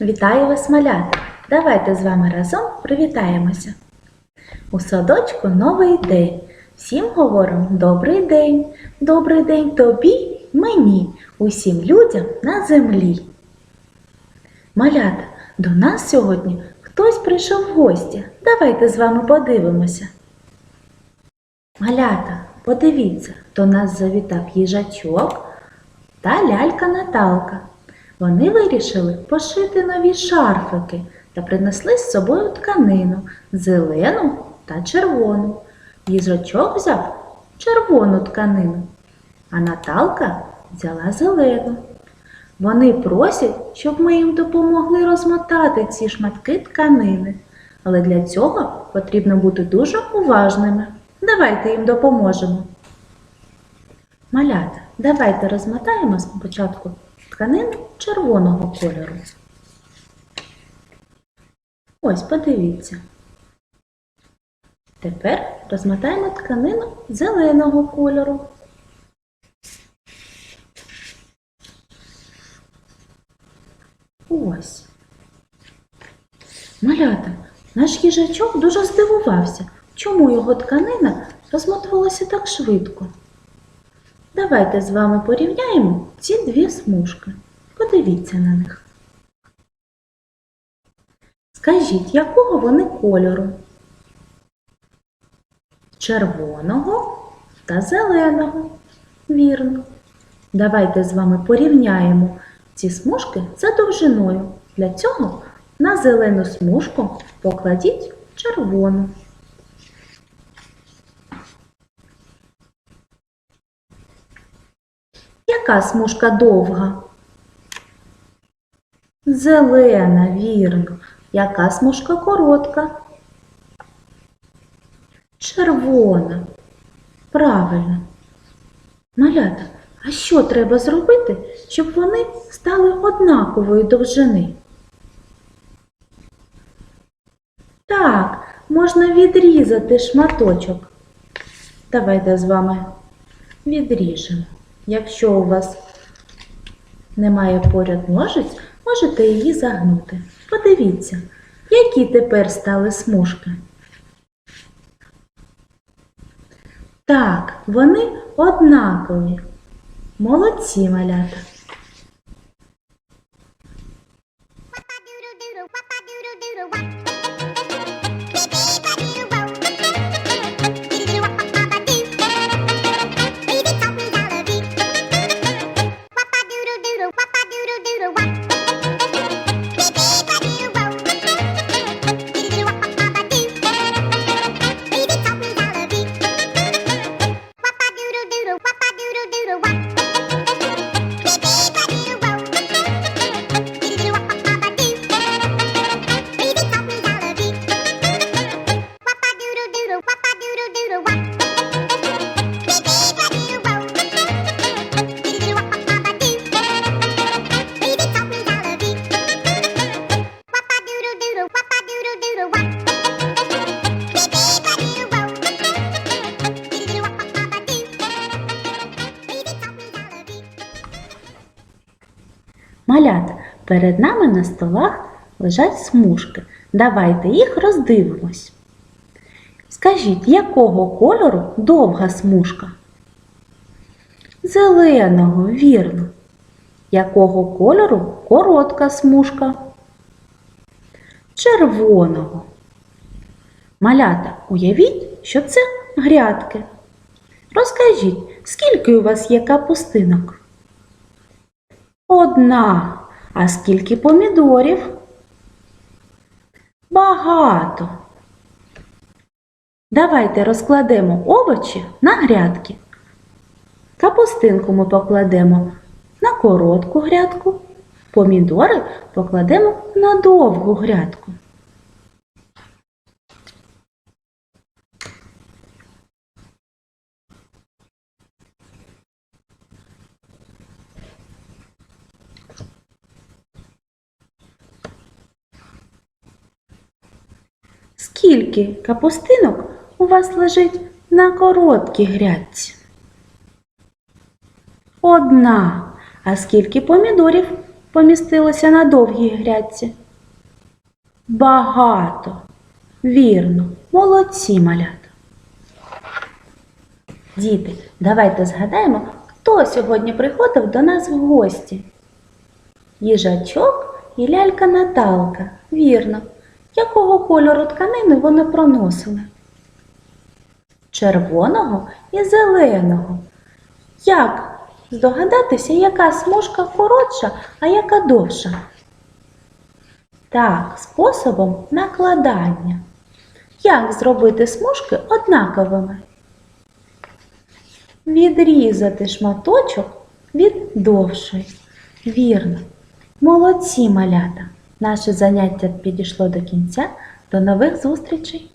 Вітаю вас, малята! Давайте з вами разом привітаємося. У садочку новий день. Всім говоримо добрий день, добрий день тобі, мені, усім людям на землі. Малята, до нас сьогодні хтось прийшов в гості. Давайте з вами подивимося. Малята, подивіться, до нас завітав їжачок та лялька Наталка. Вони вирішили пошити нові шарфики та принесли з собою тканину зелену та червону. Їжачок взяв червону тканину, а Наталка взяла зелену. Вони просять, щоб ми їм допомогли розмотати ці шматки тканини. Але для цього потрібно бути дуже уважними. Давайте їм допоможемо. Малята, давайте розмотаємо спочатку тканину червоного кольору. Ось, подивіться. Тепер розмотаємо тканину зеленого кольору. Ось. Малята, наш їжачок дуже здивувався, чому його тканина розмотувалася так швидко. Давайте з вами порівняємо ці дві смужки. Подивіться на них. Скажіть, якого вони кольору? Червоного та зеленого. Вірно. Давайте з вами порівняємо ці смужки за довжиною. Для цього на зелену смужку покладіть червону. Яка смужка довга? Зелена, вірно. Яка смужка коротка? Червона. Правильно. Малята, а що треба зробити, щоб вони стали однакової довжини? Так, можна відрізати шматочок. Давайте з вами відріжемо. Якщо у вас немає поряд ножиць, можете її загнути. Подивіться, які тепер стали смужки. Так, вони однакові. Молодці малята. Малята, перед нами на столах лежать смужки. Давайте їх роздивимось. Скажіть, якого кольору довга смужка? Зеленого, вірно. Якого кольору коротка смужка? Червоного. Малята, уявіть, що це грядки. Розкажіть, скільки у вас є капустинок? Одна. А скільки помідорів? Багато. Давайте розкладемо овочі на грядки. Капустинку ми покладемо на коротку грядку, помідори покладемо на довгу грядку. Скільки капустинок у вас лежить на короткій грядці? Одна. А скільки помідорів помістилося на довгій грядці? Багато. Вірно, молодці малята. Діти, давайте згадаємо, хто сьогодні приходив до нас в гості. Їжачок і лялька Наталка. Вірно. Якого кольору тканини вони проносили? Червоного і зеленого. Як здогадатися, яка смужка коротша, а яка довша? Так, способом накладання. Як зробити смужки однаковими? Відрізати шматочок від довшої. Вірно. Молодці малята! Наше заняття підійшло до кінця. До нових зустрічей!